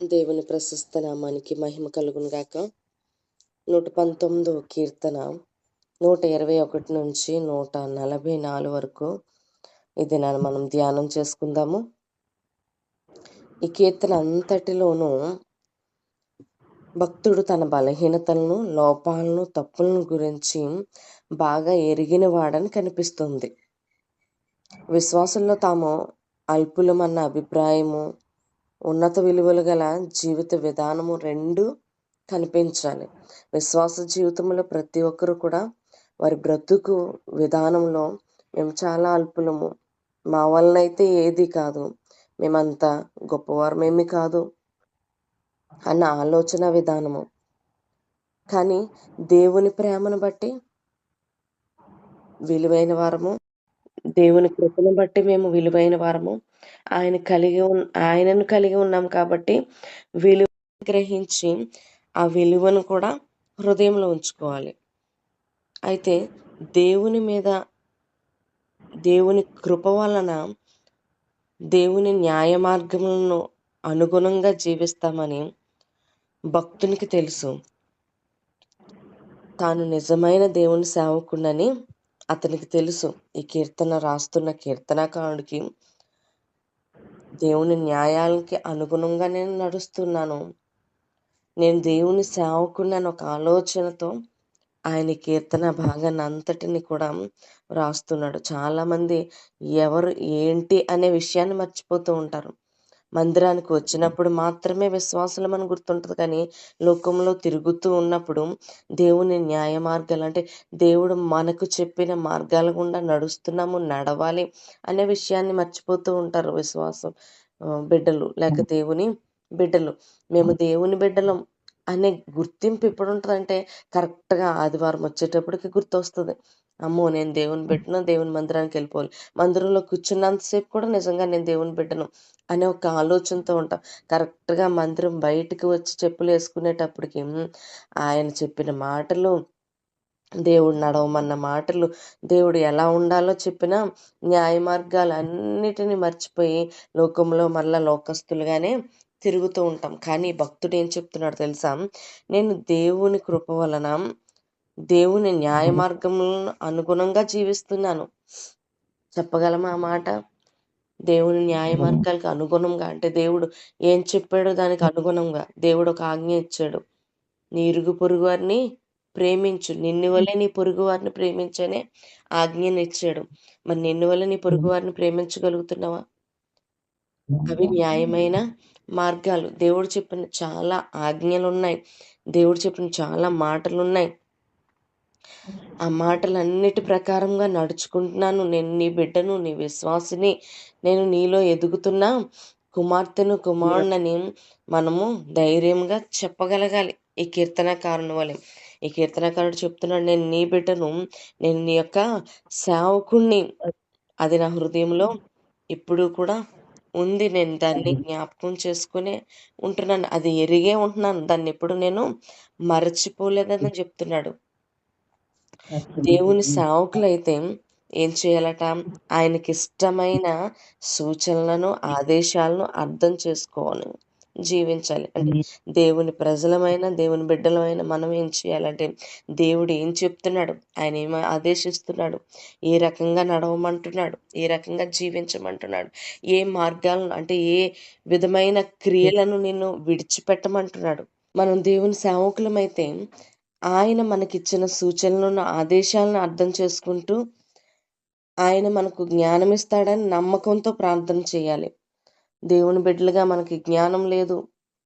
దేవుని ప్రశస్త నామానికి మహిమ కలుగునుగాక నూట పంతొమ్మిదవ కీర్తన నూట ఇరవై ఒకటి నుంచి నూట నలభై నాలుగు వరకు ఇది నన్ను మనం ధ్యానం చేసుకుందాము. ఈ కీర్తన అంతటిలోనూ భక్తుడు తన బలహీనతలను లోపాలను తప్పులను గురించి బాగా ఎరిగిన వాడని కనిపిస్తుంది. విశ్వాసంలో తాము అల్పులమన్న అభిప్రాయము ఉన్నత విలువలు గల జీవిత విధానము రెండు కనిపించాలి. విశ్వాస జీవితంలో ప్రతి ఒక్కరు కూడా వారి బ్రతుకు విధానంలో మేము చాలా అల్పులము. మా వలనైతే ఏది కాదు. మేమంతా గొప్పవారమేమి కాదు అన్న ఆలోచన విధానము. కానీ దేవుని ప్రేమను బట్టి విలువైన వారము దేవుని కృపను బట్టి మేము విలువైన వారము. ఆయన కలిగి ఉన్ ఆయనను కలిగి ఉన్నాం కాబట్టి విలువ గ్రహించి ఆ విలువను కూడా హృదయంలో ఉంచుకోవాలి. అయితే దేవుని మీద దేవుని కృప వలన దేవుని న్యాయ మార్గములను అనుగుణంగా జీవిస్తామని భక్తునికి తెలుసు. తాను నిజమైన దేవుని సేవకుండని అతనికి తెలుసు. ఈ కీర్తన రాస్తున్న కీర్తనకారుడికి దేవుని న్యాయాలకి అనుగుణంగా నేను నడుస్తున్నాను. నేను దేవుని సేవకున్నాను ఒక ఆలోచనతో ఆయన కీర్తన భాగాన్ని అంతటిని కూడా రాస్తున్నాడు. చాలామంది ఎవరు ఏంటి అనే విషయాన్ని మర్చిపోతూ ఉంటారు. మందిరానికి వచ్చినప్పుడు మాత్రమే విశ్వాసులం అని గుర్తుంటుంది. కానీ లోకంలో తిరుగుతూ ఉన్నప్పుడు దేవుని న్యాయ మార్గాలు అంటే దేవుడు మనకు చెప్పిన మార్గాల గుండా నడుస్తున్నాము నడవాలి అనే విషయాన్ని మర్చిపోతూ ఉంటారు విశ్వాసం బిడ్డలు. లేక దేవుని బిడ్డలు. మేము దేవుని బిడ్డలం అనే గుర్తింపు ఎప్పుడు ఉంటుందంటే కరెక్ట్గా ఆదివారం వచ్చేటప్పటికి గుర్తు వస్తుంది అమ్మో నేను దేవుని బిడ్డను దేవుని మందిరానికి వెళ్ళిపోవాలి. మందిరంలో కూర్చున్నంతసేపు కూడా నిజంగా నేను దేవుని బిడ్డను అనే ఒక ఆలోచనతో ఉంటాం. కరెక్ట్గా మందిరం బయటకు వచ్చి చెప్పులు వేసుకునేటప్పటికి ఆయన చెప్పిన మాటలు దేవుడు నడవమన్న మాటలు దేవుడు ఎలా ఉండాలో చెప్పిన న్యాయ మార్గాలు అన్నిటిని మర్చిపోయి లోకంలో మళ్ళా లోకస్తులుగానే తిరుగుతూ ఉంటాం. కానీ భక్తుడు ఏం చెప్తున్నాడు తెలుసా? నేను దేవుని కృప వలన దేవుని న్యాయ మార్గములను అనుగుణంగా జీవిస్తున్నాను. చెప్పగలమా ఆ మాట? దేవుని న్యాయ మార్గాలకు అనుగుణంగా అంటే దేవుడు ఏం చెప్పాడో దానికి అనుగుణంగా దేవుడు ఒక ఆజ్ఞ ఇచ్చాడు. నీ ఇరుగు పొరుగు వారిని ప్రేమించు. నిన్ను వల్లే నీ పొరుగు వారిని ప్రేమించనే ఆజ్ఞని ఇచ్చాడు. మరి నిన్ను వల్ల నీ పొరుగు వారిని ప్రేమించగలుగుతున్నావా? అవి న్యాయమైన మార్గాలు. దేవుడు చెప్పిన చాలా ఆజ్ఞలు ఉన్నాయి దేవుడు చెప్పిన చాలా మాటలు ఉన్నాయి ఆ మాటలన్నిటి ప్రకారంగా నడుచుకుంటున్నాను. నేను నీ బిడ్డను నీ విశ్వాసిని నేను నీలో ఎదుగుతున్నా. కుమార్తెను కుమారుణ్ణని మనము ధైర్యంగా చెప్పగలగాలి. ఈ కీర్తనకారుని వలె. ఈ కీర్తనకారుడు చెప్తున్నాడు నేను నీ బిడ్డను నేను నీ యొక్క సేవకుణ్ణి. అది నా హృదయంలో ఇప్పుడు కూడా ఉంది. నేను దాన్ని జ్ఞాపకం చేసుకునే ఉంటున్నాను. అది ఎరిగే ఉంటున్నాను. దాన్ని ఎప్పుడు నేను మరచిపోలేదని చెప్తున్నాడు. దేవుని సేవకులైతే ఏం చేయాలట? ఆయనకి ఇష్టమైన సూచనలను ఆదేశాలను అర్థం చేసుకోవాలి జీవించాలి. అంటే దేవుని ప్రజలమైన దేవుని బిడ్డలమైన మనం ఏం చేయాలంటే దేవుడు ఏం చెప్తున్నాడు? ఆయన ఏం ఆదేశిస్తున్నాడు? ఏ రకంగా నడవమంటున్నాడు? ఏ రకంగా జీవించమంటున్నాడు? ఏ మార్గాలను అంటే ఏ విధమైన క్రియలను నిన్ను విడిచిపెట్టమంటున్నాడు? మనం దేవుని సేవకులమైతే ఆయన మనకిచ్చిన సూచనలను ఆదేశాలను అర్థం చేసుకుంటూ ఆయన మనకు జ్ఞానం ఇస్తాడని నమ్మకంతో ప్రార్థన చేయాలి. దేవుని బిడ్డలుగా మనకి జ్ఞానం లేదు.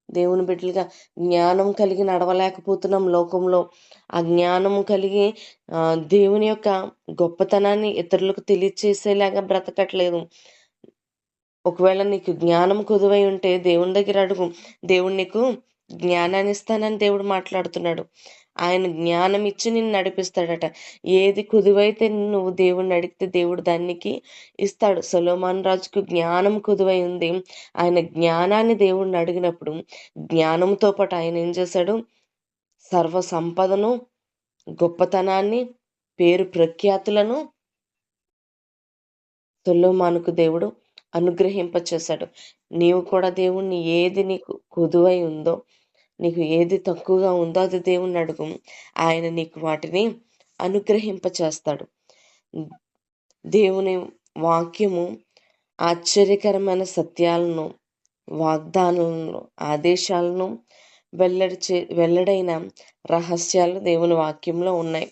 దేవుని బిడ్డలుగా జ్ఞానం కలిగి నడవలేకపోతున్నాం లోకంలో. ఆ జ్ఞానం కలిగి దేవుని యొక్క గొప్పతనాన్ని ఇతరులకు తెలియచేసేలాగా బ్రతకట్లేదు. ఒకవేళ నీకు జ్ఞానం కుదువై ఉంటే దేవుని దగ్గర అడుగు. దేవుడు నీకు జ్ఞానాన్ని ఇస్తానని దేవుడు మాట్లాడుతున్నాడు. ఆయన జ్ఞానం ఇచ్చి నిన్ను నడిపిస్తాడట. ఏది కుదువైతే నువ్వు దేవుడిని అడిగితే దేవుడు దానికి ఇస్తాడు. సొలోమాన్ రాజుకు జ్ఞానం కుదువై ఉంది. ఆయన జ్ఞానాన్ని దేవుడిని అడిగినప్పుడు జ్ఞానంతో పాటు ఆయన ఏం చేశాడు? సర్వ సంపదను గొప్పతనాన్ని పేరు ప్రఖ్యాతులను సొలోమానుకు దేవుడు అనుగ్రహింపచేశాడు. నీవు కూడా దేవుణ్ణి ఏది నీకు కుదువై ఉందో నీకు ఏది తక్కువగా ఉందో అది దేవుణ్ణి అడుగు. ఆయన నీకు వాటిని అనుగ్రహింపచేస్తాడు. దేవుని వాక్యము ఆశ్చర్యకరమైన సత్యాలను వాగ్దానాలను ఆదేశాలను వెల్లడి చే వెల్లడైన రహస్యాలు దేవుని వాక్యంలో ఉన్నాయి.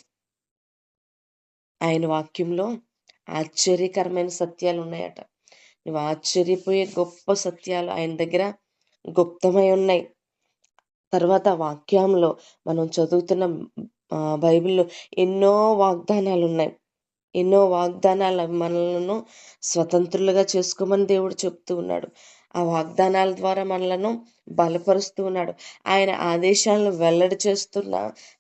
ఆయన వాక్యంలో ఆశ్చర్యకరమైన సత్యాలు ఉన్నాయట. నువ్వు ఆశ్చర్యపోయే గొప్ప సత్యాలు ఆయన దగ్గర గుప్తమై ఉన్నాయి. తర్వాత వాక్యంలో మనం చదువుతున్న బైబిల్లో ఎన్నో వాగ్దానాలు ఉన్నాయి ఎన్నో వాగ్దానాలు మనలను స్వతంత్రులుగా చేసుకోమని దేవుడు చెప్తూ ఉన్నాడు. ఆ వాగ్దానాల ద్వారా మనలను బలపరుస్తూ ఉన్నాడు. ఆయన ఆదేశాలను వెల్లడి చేస్తున్న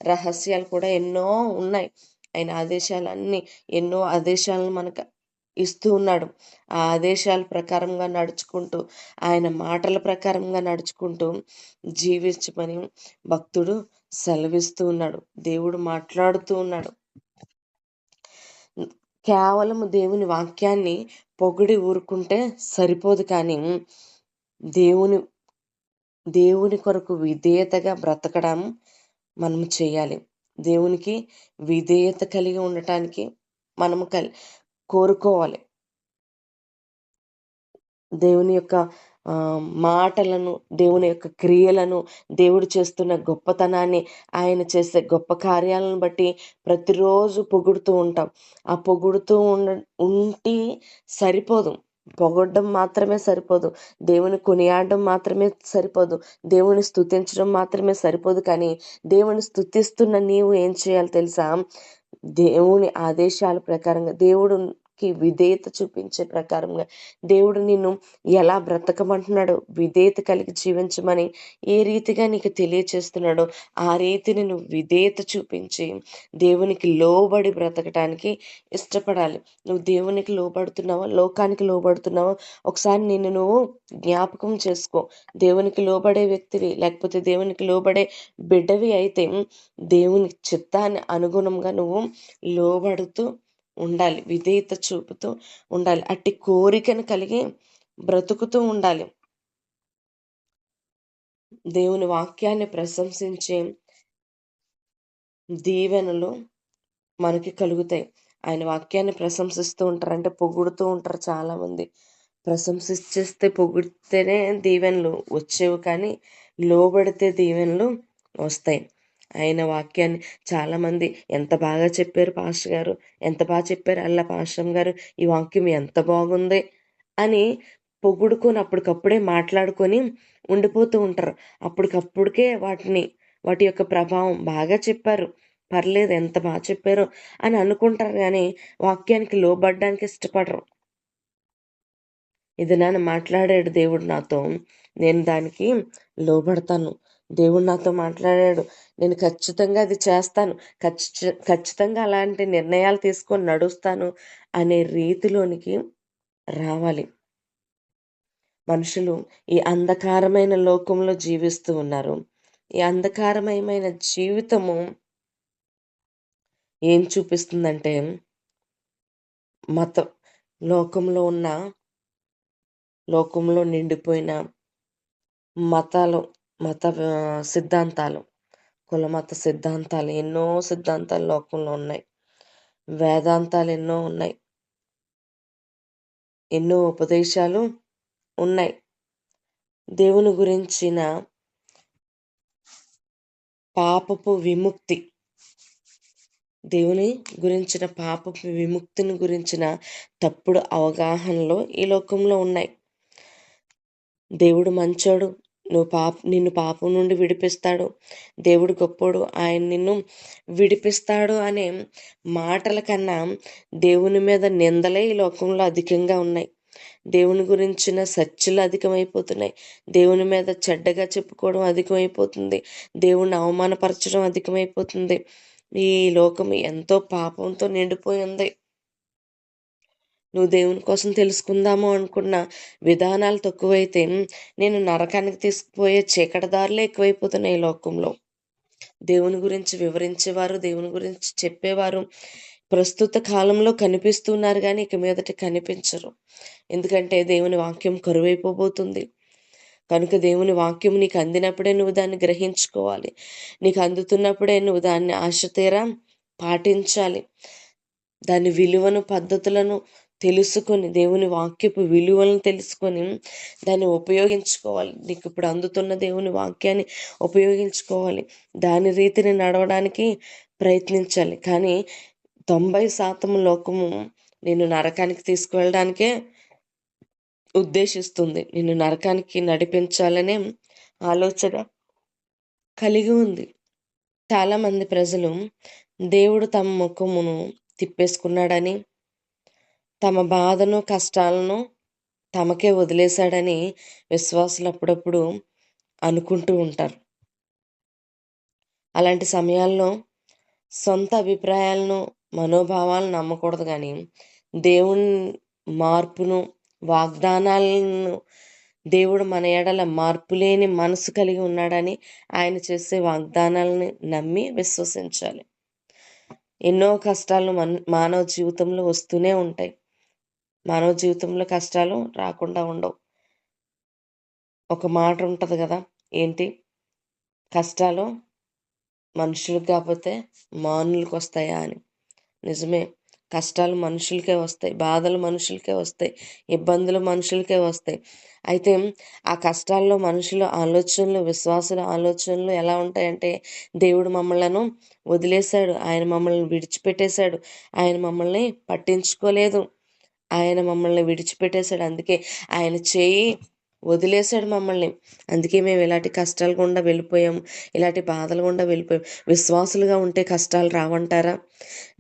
రహస్యాలు కూడా ఎన్నో ఉన్నాయి. ఆయన ఆదేశాలన్నీ ఎన్నో ఆదేశాలను మనకు ఇస్తూ ఉన్నాడు. ఆ ఆదేశాల ప్రకారంగా నడుచుకుంటూ ఆయన మాటల ప్రకారంగా నడుచుకుంటూ జీవించమని భక్తుడు సెలవిస్తూ ఉన్నాడు. దేవుడు మాట్లాడుతూ ఉన్నాడు. కేవలం దేవుని వాక్యాన్ని పొగిడి ఊరుకుంటే సరిపోదు కానీ దేవుని దేవుని కొరకు విధేయతగా బ్రతకడం మనం చేయాలి. దేవునికి విధేయత కలిగి ఉండటానికి మనము కలి కోరుకోవాలి. దేవుని యొక్క మాటలను దేవుని యొక్క క్రియలను దేవుడు చేస్తున్న గొప్పతనాన్ని ఆయన చేసే గొప్ప కార్యాలను బట్టి ప్రతిరోజు పొగుడుతూ ఉంటాం. ఆ పొగుడుతూ ఉండ ఉంటే సరిపోదు. పొగడడం మాత్రమే సరిపోదు. దేవుని కొనియాడడం మాత్రమే సరిపోదు. దేవుని స్థుతించడం మాత్రమే సరిపోదు. కానీ దేవుని స్థుతిస్తున్న నీవు ఏం చేయాలి తెలుసా? దేవుని ఆదేశాల ప్రకారంగా దేవుడు కి విధేయత చూపించే ప్రకారంగా దేవుడు నిన్ను ఎలా బ్రతకమంటున్నాడో విధేయత కలిగి జీవించమని ఏ రీతిగా నీకు తెలియచేస్తున్నాడో ఆ రీతిని నువ్వు విధేయత చూపించి దేవునికి లోబడి బ్రతకటానికి ఇష్టపడాలి. నువ్వు దేవునికి లోబడుతున్నావా లోకానికి లోబడుతున్నావా? ఒకసారి నిన్ను నువ్వు జ్ఞాపకం చేసుకో. దేవునికి లోబడే వ్యక్తివి లేకపోతే దేవునికి లోబడే బిడ్డవి అయితే దేవుని చిత్తాన్ని అనుగుణంగా నువ్వు లోబడుతూ ఉండాలి. విధేయత చూపుతూ ఉండాలి. అట్టి కోరికను కలిగి బ్రతుకుతూ ఉండాలి. దేవుని వాక్యాన్ని ప్రశంసించే దీవెనలు మనకి కలుగుతాయి. ఆయన వాక్యాన్ని ప్రశంసిస్తూ ఉంటారు. అంటే పొగుడుతూ ఉంటారు చాలామంది. ప్రశంసిస్తే పొగిడితేనే దీవెనలు వచ్చేవి కానీ లోబడితే దీవెనలు వస్తాయి. ఆయన వాక్యాన్ని చాలామంది ఎంత బాగా చెప్పారు పాస్టర్ గారు ఎంత బాగా చెప్పారు అల్లా పాస్టర్ గారు ఈ వాక్యం ఎంత బాగుంది అని పొగుడుకొని అప్పటికప్పుడే మాట్లాడుకొని ఉండిపోతూ ఉంటారు. అప్పటికప్పుడికే వాటిని వాటి యొక్క ప్రభావం బాగా చెప్పారు. పర్లేదు ఎంత బాగా చెప్పారో అని అనుకుంటారు కానీ వాక్యానికి లోబడ్డానికి ఇష్టపడరు. ఇది నాన్న మాట్లాడాడు దేవుడు నాతో. నేను దానికి లోబడతాను. దేవుడు నాతో మాట్లాడాడు. నేను ఖచ్చితంగా అది చేస్తాను. ఖచ్చి ఖచ్చితంగా అలాంటి నిర్ణయాలు తీసుకొని నడుస్తాను అనే రీతిలోనికి రావాలి. మనుషులు ఈ అంధకారమైన లోకంలో జీవిస్తూ ఉన్నారు. ఈ అంధకారమయమైన జీవితము ఏం చూపిస్తుందంటే మత లోకంలో ఉన్న లోకంలో నిండిపోయిన మతాలు మత సిద్ధాంతాలు. కులమత సిద్ధాంతాలు ఎన్నో సిద్ధాంతాలు లోకంలో ఉన్నాయి. వేదాంతాలు ఎన్నో ఉన్నాయి. ఎన్నో ఉపదేశాలు ఉన్నాయి. దేవుని గురించిన పాపపు విముక్తి. దేవుని గురించిన పాపపు విముక్తిని గురించిన తప్పుడు అవగాహనలు ఈ లోకంలో ఉన్నాయి. దేవుడు మంచోడు. నువ్వు పాప నిన్ను పాపం నుండి విడిపిస్తాడు. దేవుడు గొప్పోడు. ఆయన నిన్ను విడిపిస్తాడు అనే మాటల కన్నా దేవుని మీద నిందలే ఈ లోకంలో అధికంగా ఉన్నాయి. దేవుని గురించిన సత్యలు అధికమైపోతున్నాయి. దేవుని మీద చెడ్డగా చెప్పుకోవడం అధికమైపోతుంది. దేవుణ్ణి అవమానపరచడం అధికమైపోతుంది. ఈ లోకం ఎంతో పాపంతో నిండిపోయి ఉంది. నువ్వు దేవుని కోసం తెలుసుకుందాము అనుకున్న విధానాలు తక్కువైతే నేను నరకానికి తీసుకుపోయే చీకటిదారులే ఎక్కువైపోతున్నాయి ఈ లోకంలో. దేవుని గురించి వివరించేవారు దేవుని గురించి చెప్పేవారు ప్రస్తుత కాలంలో కనిపిస్తున్నారు కానీ ఇక మీదట కనిపించరు. ఎందుకంటే దేవుని వాక్యం కరువైపోబోతుంది. కనుక దేవుని వాక్యం నీకు అందినప్పుడే నువ్వు దాన్ని గ్రహించుకోవాలి. నీకు అందుతున్నప్పుడే నువ్వు దాన్ని ఆశ తీరా పాటించాలి. దాని విలువను పద్ధతులను తెలుసుకొని దేవుని వాక్యపు విలువలను తెలుసుకొని దాన్ని ఉపయోగించుకోవాలి. నీకు ఇప్పుడు అందుతున్న దేవుని వాక్యాన్ని ఉపయోగించుకోవాలి. దాని రీతిని నడవడానికి ప్రయత్నించాలి. కానీ తొంభై శాతం లోకము నేను నరకానికి తీసుకువెళ్ళడానికే ఉద్దేశిస్తుంది. నిన్ను నరకానికి నడిపించాలనే ఆలోచన కలిగి ఉంది. చాలామంది ప్రజలు దేవుడు తమ ముఖమును తిప్పేసుకున్నాడని తమ బాధను కష్టాలను తమకే వదిలేశాడని విశ్వాసులు అప్పుడప్పుడు అనుకుంటూ ఉంటారు. అలాంటి సమయాల్లో సొంత అభిప్రాయాలను మనోభావాలను నమ్మకూడదు కానీ దేవుని మార్పును వాగ్దానాలను దేవుడు మన ఎడల మార్పులేని మనసు కలిగి ఉన్నాడని ఆయన చేసే వాగ్దానాలని నమ్మి విశ్వసించాలి. ఎన్నో కష్టాలు మన మానవ జీవితంలో వస్తూనే ఉంటాయి. మానవ జీవితంలో కష్టాలు రాకుండా ఉండవు. ఒక మాట ఉంటుంది కదా ఏంటి? కష్టాలు మనుషులకు కాకపోతే మానులకు వస్తాయా అని. నిజమే కష్టాలు మనుషులకే వస్తాయి బాధలు మనుషులకే వస్తాయి ఇబ్బందులు మనుషులకే వస్తాయి. అయితే ఆ కష్టాల్లో మనుషుల ఆలోచనలు విశ్వాసుల ఆలోచనలు ఎలా ఉంటాయంటే దేవుడు మమ్మల్ని వదిలేశాడు ఆయన మమ్మల్ని విడిచిపెట్టేశాడు ఆయన మమ్మల్ని పట్టించుకోలేదు. ఆయన మమ్మల్ని విడిచిపెట్టేశాడు. అందుకే ఆయన చేయి వదిలేశాడు మమ్మల్ని. అందుకే మేము ఇలాంటి కష్టాలు గుండా వెళ్ళిపోయాము. ఇలాంటి బాధలు గుండా వెళ్ళిపోయాం విశ్వాసులుగా ఉంటే కష్టాలు రావంటారా?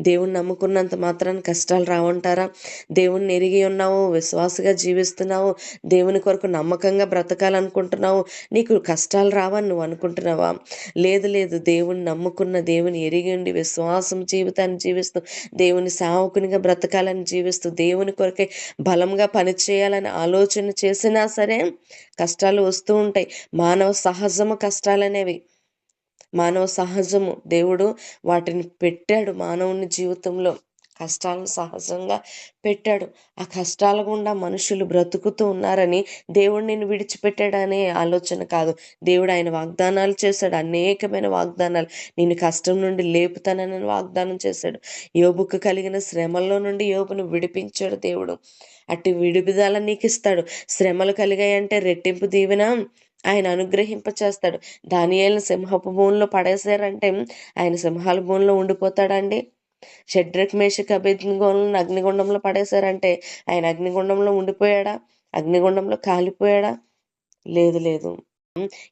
దేవుణ్ణి నమ్ముకున్నంత మాత్రాన కష్టాలు రావంటారా? దేవుణ్ణి ఎరిగి ఉన్నావు విశ్వాసగా జీవిస్తున్నావు దేవుని కొరకు నమ్మకంగా బ్రతకాలనుకుంటున్నావు. నీకు కష్టాలు రావని నువ్వు అనుకుంటున్నావా? లేదు లేదు. దేవుణ్ణి నమ్ముకున్న దేవుని ఎరిగి ఉండి విశ్వాసం జీవితాన్ని జీవిస్తూ దేవుని సావుకునిగా బ్రతకాలని జీవిస్తూ దేవుని కొరకే బలంగా పనిచేయాలని ఆలోచన చేసినా సరే కష్టాలు వస్తూ ఉంటాయి. మానవ సహజము కష్టాలనేవి. మానవ సహజము దేవుడు వాటిని పెట్టాడు మానవుని జీవితంలో. కష్టాలను సహజంగా పెట్టాడు. ఆ కష్టాల గుండా మనుషులు బ్రతుకుతూ ఉన్నారని దేవుడు నిన్ను విడిచిపెట్టాడనే ఆలోచన కాదు. దేవుడు ఆయన వాగ్దానాలు చేశాడు. అనేకమైన వాగ్దానాలు. నేను కష్టం నుండి లేపుతానని వాగ్దానం చేశాడు. యోబుకు కలిగిన శ్రమల్లో నుండి యోబును విడిపించాడు దేవుడు. అట్టి విడిపిదాల నీకు ఇస్తాడు. శ్రమలు కలిగాయంటే రెట్టింపు దీవెన ఆయన అనుగ్రహింప చేస్తాడు. దానియాలను సింహపు భూమిలో పడేశారంటే ఆయన సింహాల భూమిలో ఉండిపోతాడండి షడ్రక్ మేషక్ అభిజ్ఞలను అగ్నిగుండంలో పడేశారంటే ఆయన అగ్నిగుండంలో ఉండిపోయాడా? అగ్నిగుండంలో కాలిపోయాడా? లేదు లేదు.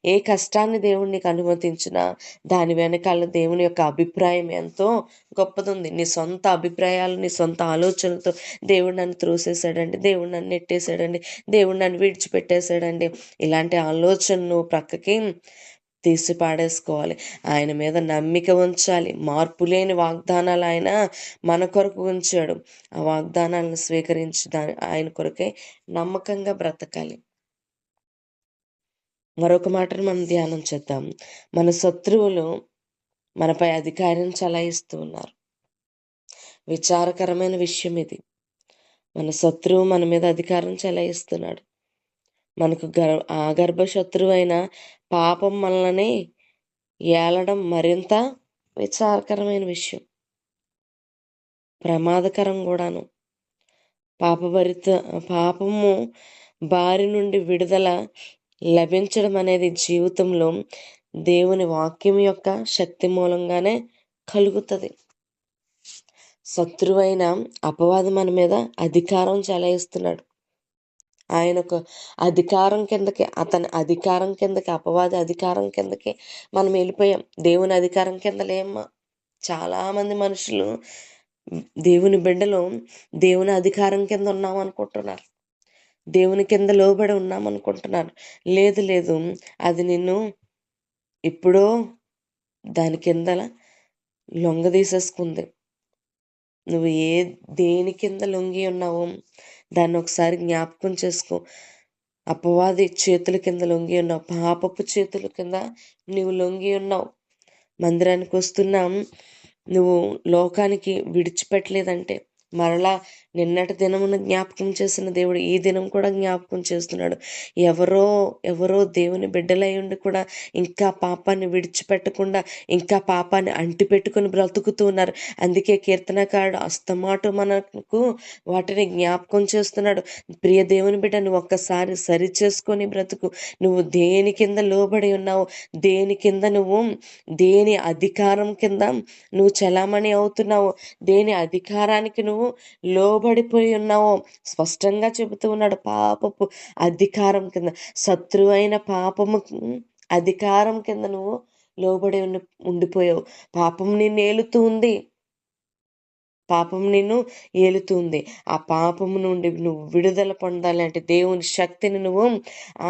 ఏ కష్టాన్ని దేవుడు నీకు అనుమతించినా దాని వెనకాల దేవుని యొక్క అభిప్రాయం ఎంతో గొప్పదుంది. నీ సొంత అభిప్రాయాలు నీ సొంత ఆలోచనలతో దేవుడు నన్ను త్రోసేసాడండి దేవుడు నన్ను నెట్టేశాడండి. దేవుడు నన్ను విడిచిపెట్టేశాడండి. ఇలాంటి ఆలోచనను ప్రక్కకి తీసి పాడేసుకోవాలి. ఆయన మీద నమ్మిక ఉంచాలి. మార్పు లేని వాగ్దానాలు ఆయన మన కొరకు ఉంచాడు. ఆ వాగ్దానాలను స్వీకరించి దాని ఆయన కొరకే నమ్మకంగా బ్రతకాలి. మరొక మాటను మనం ధ్యానం చేద్దాం. మన శత్రువులు మనపై అధికారం చలాయిస్తూ ఉన్నారు. విచారకరమైన విషయం ఇది. మన శత్రువు మన మీద అధికారం చలాయిస్తున్నాడు. మనకు గర్ ఆ శత్రువు అయిన పాపం మనల్ని ఏలడం మరింత విచారకరమైన విషయం. ప్రమాదకరం కూడాను. పాపభరిత పాపము బారి నుండి విడుదల లభించడం అనేది జీవితంలో దేవుని వాక్యం యొక్క శక్తి మూలంగానే కలుగుతుంది. శత్రువైన అపవాది మన మీద అధికారం చెలాయిస్తున్నాడు. ఆయన ఒక అధికారం కిందకి అతని అధికారం కిందకి అపవాది అధికారం కిందకి మనం వెళ్ళిపోయాం. దేవుని అధికారం కింద లేమ్మా చాలామంది మనుషులు దేవుని బిడ్డలు దేవుని అధికారం కింద ఉన్నాం అనుకుంటున్నారు. దేవుని కింద లోబడి ఉన్నాం అనుకుంటున్నారు. లేదు లేదు. అది నిన్ను ఇప్పుడో దాని కింద లొంగ తీసేసుకుంది నువ్వు ఏ దేని కింద లొంగి ఉన్నావో దాన్ని ఒకసారి జ్ఞాపకం చేసుకో. అపవాది చేతుల కింద లొంగి ఉన్నావు. పాపపు చేతుల కింద నువ్వు లొంగి ఉన్నావు. మందిరానికి వస్తున్నాం. నువ్వు లోకానికి విడిచిపెట్టలేదంటే మరలా నిన్నటి దినమును జ్ఞాపకం చేసిన దేవుడు ఈ దినం కూడా జ్ఞాపకం చేస్తున్నాడు. ఎవరో ఎవరో దేవుని బిడ్డలై ఉండి కూడా ఇంకా పాపాన్ని విడిచిపెట్టకుండా ఇంకా పాపాన్ని అంటిపెట్టుకుని బ్రతుకుతూ ఉన్నారు. అందుకే కీర్తనకారుడు అస్తమాటు మనకు వాటిని జ్ఞాపకం చేస్తున్నాడు. ప్రియ దేవుని బిడ్డ నువ్వు ఒక్కసారి సరి చేసుకొని బ్రతుకు. నువ్వు దేని కింద లోబడి ఉన్నావు? దేని కింద నువ్వు? దేని అధికారం కింద నువ్వు చలామణి అవుతున్నావు? దేని అధికారానికి నువ్వు లో లోబడిపోయి ఉన్నావో. స్పష్టంగా చెబుతూ ఉన్నాడు పాపపు అధికారం కింద. శత్రువైన పాపము అధికారం కింద నువ్వు లోబడి ఉండి ఉండిపోయావు. పాపం నిన్ను ఏలుతూ ఉంది. పాపం నిన్ను ఏలుతుంది. ఆ పాపము నుండి నువ్వు విడుదల పొందాలి అంటే దేవుని శక్తిని నువ్వు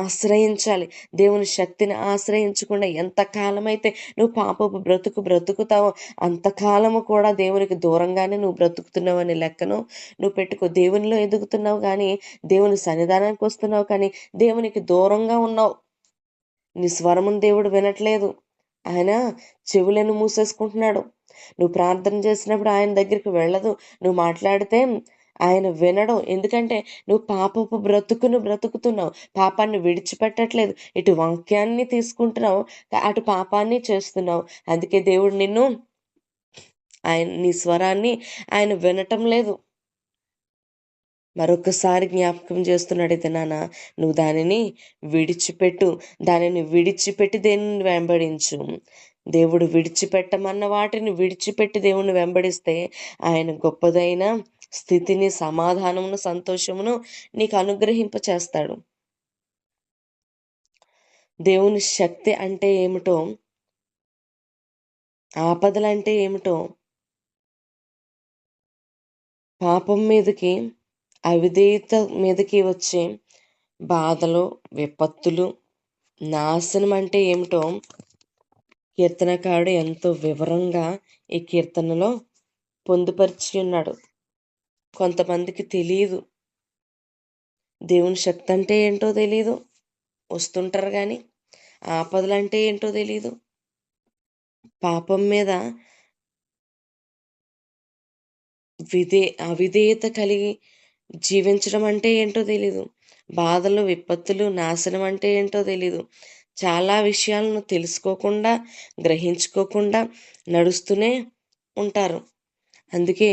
ఆశ్రయించాలి. దేవుని శక్తిని ఆశ్రయించకుండా ఎంతకాలమైతే నువ్వు పాపపు బ్రతుకు బ్రతుకుతావో అంతకాలము కూడా దేవునికి దూరంగానే నువ్వు బ్రతుకుతున్నావు లెక్కను నువ్వు పెట్టుకో. దేవునిలో ఎదుగుతున్నావు కానీ దేవుని సన్నిధానానికి వస్తున్నావు కానీ దేవునికి దూరంగా ఉన్నావు. నీ స్వరమును దేవుడు వినట్లేదు. ఆయన చెవులను మూసేసుకుంటున్నాడు. నువ్వు ప్రార్థన చేసినప్పుడు ఆయన దగ్గరికి వెళ్ళదు. నువ్వు మాట్లాడితే ఆయన వినడం. ఎందుకంటే నువ్వు పాపపు బ్రతుకును బ్రతుకుతున్నావు. పాపాన్ని విడిచిపెట్టట్లేదు. ఇటు వాక్యాన్ని తీసుకుంటున్నావు. అటు పాపాన్ని చేస్తున్నావు. అందుకే దేవుడు నిన్ను ఆయన నీ స్వరాన్ని ఆయన వినటం లేదు. మరొకసారి జ్ఞాపకం చేస్తున్నాడు. అయితే నాన్న నువ్వు దానిని విడిచిపెట్టు. దానిని విడిచిపెట్టి దేనిని వెంబడించు? దేవుడు విడిచిపెట్టమన్న వాటిని విడిచిపెట్టి దేవుణ్ణి వెంబడిస్తే ఆయన గొప్పదైన స్థితిని సమాధానమును సంతోషమును నీకు అనుగ్రహింప చేస్తాడు దేవుని శక్తి అంటే ఏమిటో ఆపదలంటే ఏమిటో పాపం మీదకి అవిధేయత మీదకి వచ్చే బాధలు విపత్తులు నాశనం అంటే ఏమిటో కీర్తనకారుడు ఎంతో వివరంగా ఈ కీర్తనలో పొందుపరిచి ఉన్నాడు. కొంతమందికి తెలియదు దేవుని శక్తి అంటే ఏంటో తెలియదు వస్తుంటారు కానీ ఆపదలు అంటే ఏంటో తెలియదు పాపం మీద విధే అవిధేయత కలిగి జీవించడం అంటే ఏంటో తెలీదు. బాధలు విపత్తులు నాశనం అంటే ఏంటో తెలీదు. చాలా విషయాలను తెలుసుకోకుండా గ్రహించుకోకుండా నడుస్తూనే ఉంటారు. అందుకే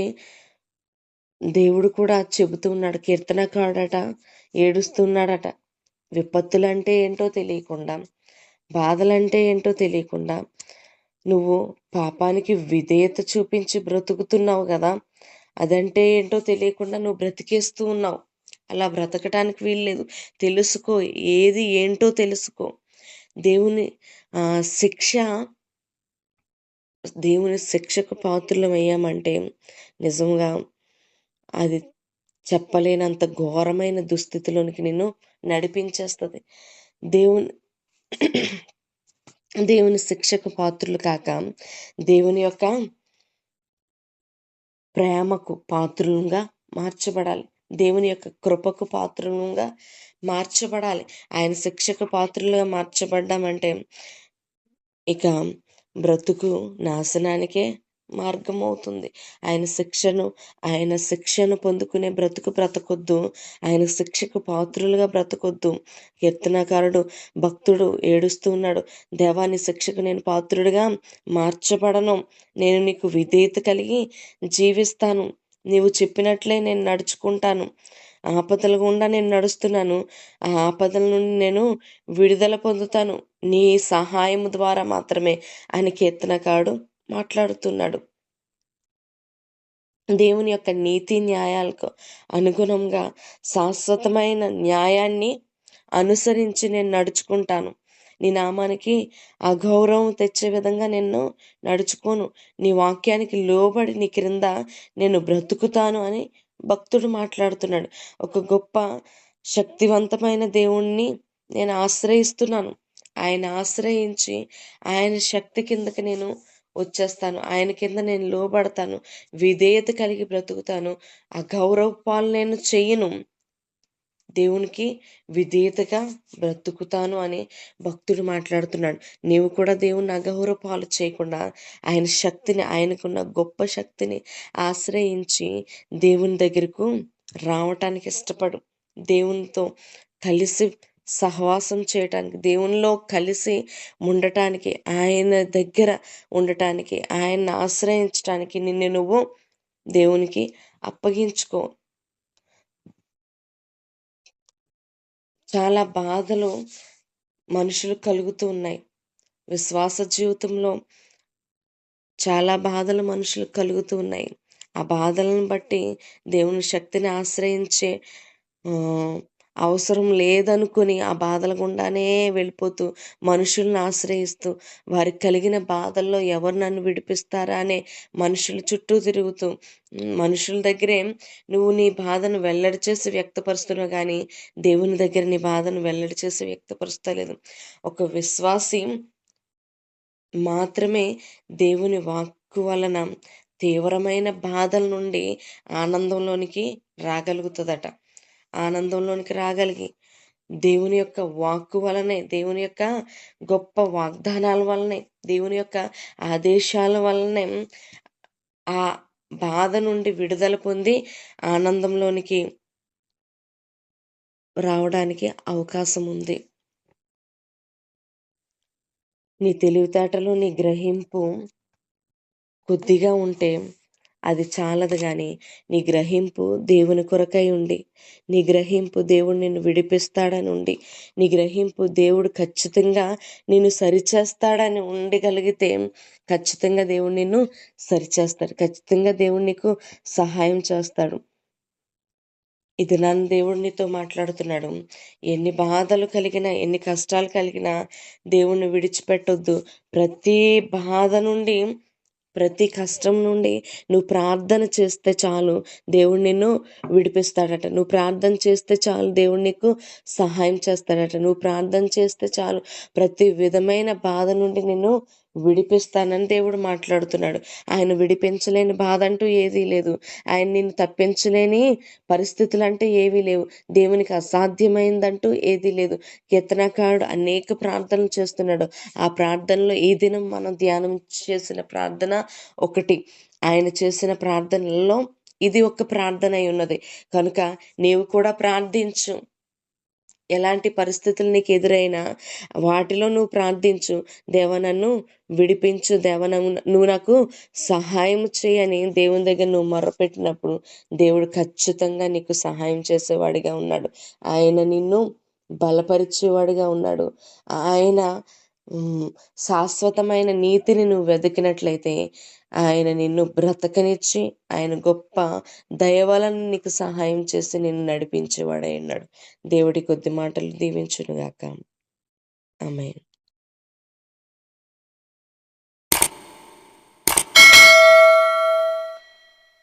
దేవుడు కూడా చెబుతూ ఉన్నాడు కీర్తనకాడట ఏడుస్తున్నాడట. విపత్తులంటే ఏంటో తెలియకుండా బాధలంటే ఏంటో తెలియకుండా నువ్వు పాపానికి విధేయత చూపించి బ్రతుకుతున్నావు కదా అదంటే ఏంటో తెలియకుండా నువ్వు బ్రతికేస్తూ ఉన్నావు. అలా బ్రతకటానికి వీల్లేదు. తెలుసుకో ఏది ఏంటో తెలుసుకో. దేవుని శిక్ష దేవుని శిక్షకు పాత్రలు అయ్యామంటే నిజంగా అది చెప్పలేనంత ఘోరమైన దుస్థితిలోనికి నిన్ను నడిపించేస్తుంది. దేవుని దేవుని శిక్షకు పాత్రలు కాక దేవుని యొక్క ప్రేమకు పాత్రులుగా మార్చబడాలి. దేవుని యొక్క కృపకు పాత్రంగా మార్చబడాలి. ఆయన శిక్షకు పాత్రలుగా మార్చబడ్డామంటే ఇక బ్రతుకు నాశనానికే మార్గం అవుతుంది ఆయన శిక్షను ఆయన శిక్షను పొందుకునే బ్రతుకు బ్రతకొద్దు. ఆయన శిక్షకు పాత్రులుగా బ్రతకొద్దు. కీర్తనకారుడు భక్తుడు ఏడుస్తూ ఉన్నాడు దేవాన్ని శిక్షకు నేను పాత్రుడిగా మార్చబడను. నేను నీకు విధేయత కలిగి జీవిస్తాను. నీవు చెప్పినట్లే నేను నడుచుకుంటాను. ఆపదల గుండా నేను నడుస్తున్నాను. ఆ ఆపదల నుండి నేను విడుదల పొందుతాను. నీ సహాయం ద్వారా మాత్రమే ఆయన కీర్తనకాడు మాట్లాడుతున్నాడు. దేవుని యొక్క నీతి న్యాయాలకు అనుగుణంగా శాశ్వతమైన న్యాయాన్ని అనుసరించి నేను నడుచుకుంటాను. నీ నామానికి అగౌరవం తెచ్చే విధంగా నేను నడుచుకోను. నీ వాక్యానికి లోబడి నీ క్రింద నేను బ్రతుకుతాను అని భక్తుడు మాట్లాడుతున్నాడు. ఒక గొప్ప శక్తివంతమైన దేవుణ్ణి నేను ఆశ్రయిస్తున్నాను. ఆయన ఆశ్రయించి ఆయన శక్తి కిందకి నేను వచ్చేస్తాను. ఆయన కింద నేను లోబడతాను. విధేయత కలిగి బ్రతుకుతాను. ఆ గౌరవ పాలు నేను చెయ్యను దేవునికి విధేయతగా బ్రతుకుతాను అని భక్తుడు మాట్లాడుతున్నాడు. నీవు కూడా దేవుని అగౌరవ పాలు చేయకుండా ఆయన శక్తిని ఆయనకున్న గొప్ప శక్తిని ఆశ్రయించి దేవుని దగ్గరకు రావటానికి ఇష్టపడు. దేవునితో కలిసి సహవాసం చేయటానికి దేవునిలో కలిసి ఉండటానికి ఆయన దగ్గర ఉండటానికి ఆయన్ని ఆశ్రయించటానికి నిన్ను నువ్వు దేవునికి అప్పగించుకో. చాలా బాధలు మనుషులు కలుగుతూ ఉన్నాయి. విశ్వాస జీవితంలో చాలా బాధలు మనుషులు కలుగుతూ ఉన్నాయి. ఆ బాధలను బట్టి దేవుని శక్తిని ఆశ్రయించే అవసరం లేదనుకుని ఆ బాధల గుండానే వెళ్ళిపోతూ మనుషులను ఆశ్రయిస్తూ వారికి కలిగిన బాధల్లో ఎవరు నన్ను విడిపిస్తారా అనే మనుషుల చుట్టూ తిరుగుతూ మనుషుల దగ్గరే నువ్వు నీ బాధను వెల్లడి చేసి వ్యక్తపరుస్తున్నావు కానీ దేవుని దగ్గర నీ బాధను వెల్లడి చేసి వ్యక్తపరుస్తలేదు. ఒక విశ్వాసి మాత్రమే దేవుని వాక్కు వలన తీవ్రమైన బాధల నుండి ఆనందంలోనికి రాగలుగుతుందట. ఆనందంలోనికి రాగలిగి దేవుని యొక్క వాక్కు వలనే దేవుని యొక్క గొప్ప వాగ్దానాల వలనే దేవుని యొక్క ఆదేశాల వలనే ఆ బాధ నుండి విడుదల పొంది ఆనందంలోనికి రావడానికి అవకాశం ఉంది. నీ తెలివితేటలు నీ గ్రహింపు కొద్దిగా ఉంటే అది చాలదు కానీ నీ గ్రహింపు దేవుని కొరకై ఉండి నీ గ్రహింపు దేవుడు నిన్ను విడిపిస్తాడని ఉండి నీ గ్రహింపు దేవుడు ఖచ్చితంగా నిన్ను సరిచేస్తాడని ఉండగలిగితే ఖచ్చితంగా దేవుడు నిన్ను సరిచేస్తాడు. ఖచ్చితంగా దేవుడు నీకు సహాయం చేస్తాడు. ఇది నన్ను దేవుడినితో మాట్లాడుతున్నాడు. ఎన్ని బాధలు కలిగినా ఎన్ని కష్టాలు కలిగినా దేవుణ్ణి విడిచిపెట్టొద్దు. ప్రతి బాధ నుండి ప్రతి కష్టం నుండి నువ్వు ప్రార్థన చేస్తే చాలు దేవుడు నిన్ను విడిపిస్తాడట. నువ్వు ప్రార్థన చేస్తే చాలు దేవుడు నీకు సహాయం చేస్తాడట. నువ్వు ప్రార్థన చేస్తే చాలు ప్రతి విధమైన బాధ నుండి నిన్ను విడిపిస్తానని దేవుడు మాట్లాడుతున్నాడు. ఆయన విడిపించలేని బాధ అంటూ ఏదీ లేదు. ఆయన నిన్ను తప్పించలేని పరిస్థితులు అంటే ఏవీ లేవు. దేవునికి అసాధ్యమైందంటూ ఏదీ లేదు. కీర్తనకారుడు అనేక ప్రార్థనలు చేస్తున్నాడు. ఆ ప్రార్థనలో ఈ దినం మనం ధ్యానం చేసిన ప్రార్థన ఒకటి. ఆయన చేసిన ప్రార్థనల్లో ఇది ఒక ప్రార్థన అయి ఉన్నది. కనుక నీవు కూడా ప్రార్థించు. ఎలాంటి పరిస్థితులు నీకు ఎదురైనా వాటిలో నువ్వు ప్రార్థించు. దేవ నన్ను విడిపించు. దేవ నువ్వు నాకు సహాయం చేయని దేవుని దగ్గర నువ్వు మొరపెట్టినప్పుడు దేవుడు ఖచ్చితంగా నీకు సహాయం చేసేవాడిగా ఉన్నాడు. ఆయన నిన్ను బలపరిచేవాడిగా ఉన్నాడు. ఆయన శాశ్వతమైన నీతిని నువ్వు వెతికినట్లయితే ఆయన నిన్ను బ్రతకనిచ్చి ఆయన గొప్ప దయవలను నీకు సహాయం చేసి నిన్ను నడిపించేవాడై ఉన్నాడు. దేవుడి కొద్ది మాటలు దీవించునుగాక. ఆమె